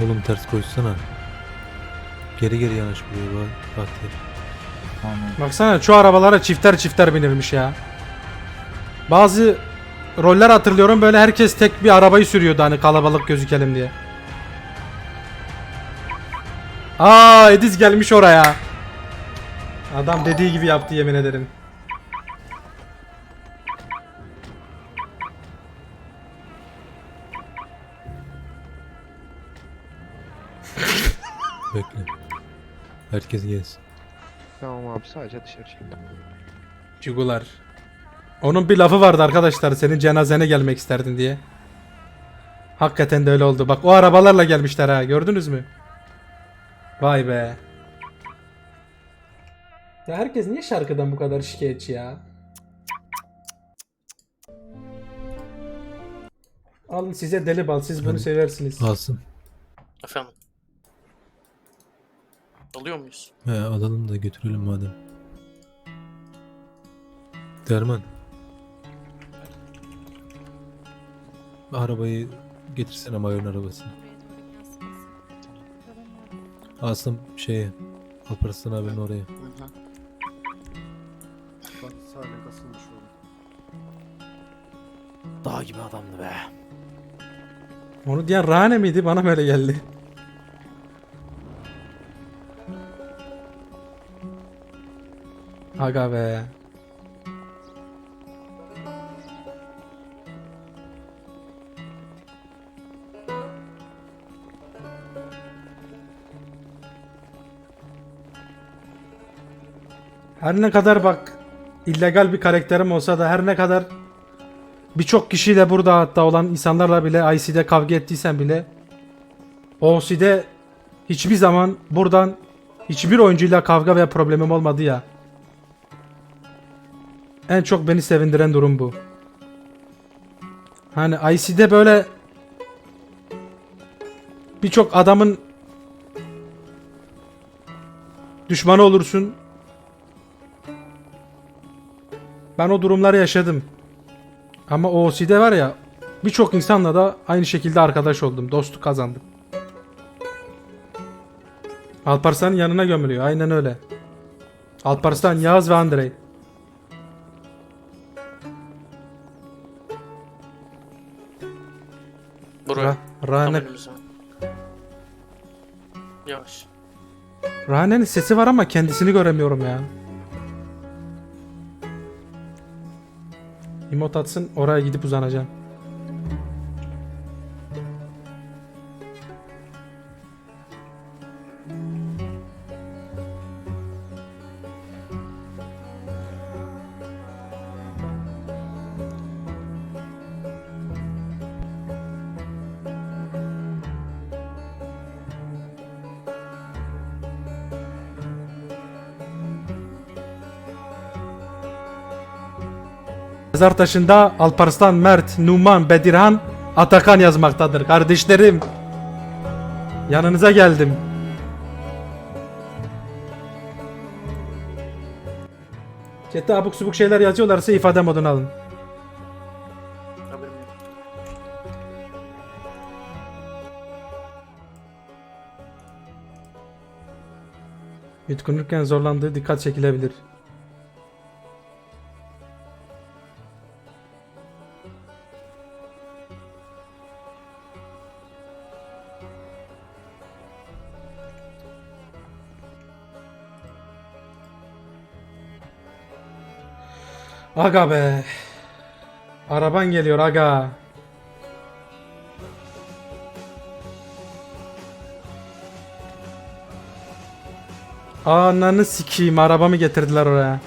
Oğlum ters koşsana. Geri geri yanaş buraya bak. Bahtiyar. Tamam. Baksana şu arabalara çifter çifter binilmiş ya. Bazı roller hatırlıyorum böyle herkes tek bir arabayı sürüyordu hani kalabalık gözükelim diye. Aa Ediz gelmiş oraya. Adam dediği gibi yaptı yemin ederim. Bekle. Herkes gelsin. Tamam abi sadece dışarı çektim. Cigular. Onun bir lafı vardı arkadaşlar senin cenazene gelmek isterdin diye. Hakikaten de öyle oldu. Bak o arabalarla gelmişler ha gördünüz mü? Vay be. Ya herkes niye şarkıdan bu kadar şikayetçi ya? Alın size deli bal siz bunu Hadi. seversiniz. Alsın. Efendim. Alıyor muyuz? He alalım da götürelim madem. Derman. Arabayı getirsene Mayor'un arabasını. Asım şeye. Alparslan abinin oraya. Hı hı. Bak kasılmış. Dağ gibi adamdı be. Onu diyen Rane miydi? Bana böyle geldi. Aga be. Her ne kadar bak illegal bir karakterim olsa da her ne kadar birçok kişiyle burada hatta olan insanlarla bile IC'de kavga ettiysen bile OC'de hiçbir zaman buradan hiçbir oyuncuyla kavga veya problemim olmadı ya. En çok beni sevindiren durum bu. Hani IC'de böyle birçok adamın düşmanı olursun. Ben o durumları yaşadım. Ama o OC'de var ya birçok insanla da aynı şekilde arkadaş oldum. Dostluk kazandım. Alparslan yanına gömülüyor. Aynen öyle. Alparslan, Yağız ve Andrei. Buraya. Ra Rane. Yavaş. Rane'nin sesi var ama kendisini göremiyorum ya. Emot atsın oraya gidip uzanacağım. Mezar taşında Alparslan, Mert, Numan, Bedirhan, Atakan yazmaktadır. Kardeşlerim. Yanınıza geldim. Chat'te abuk subuk şeyler yazıyorlarsa ifade modunu alın. Yutkunurken zorlandığı dikkat çekilebilir. Aga be. Araban geliyor aga. Ananı sikeyim arabamı getirdiler oraya.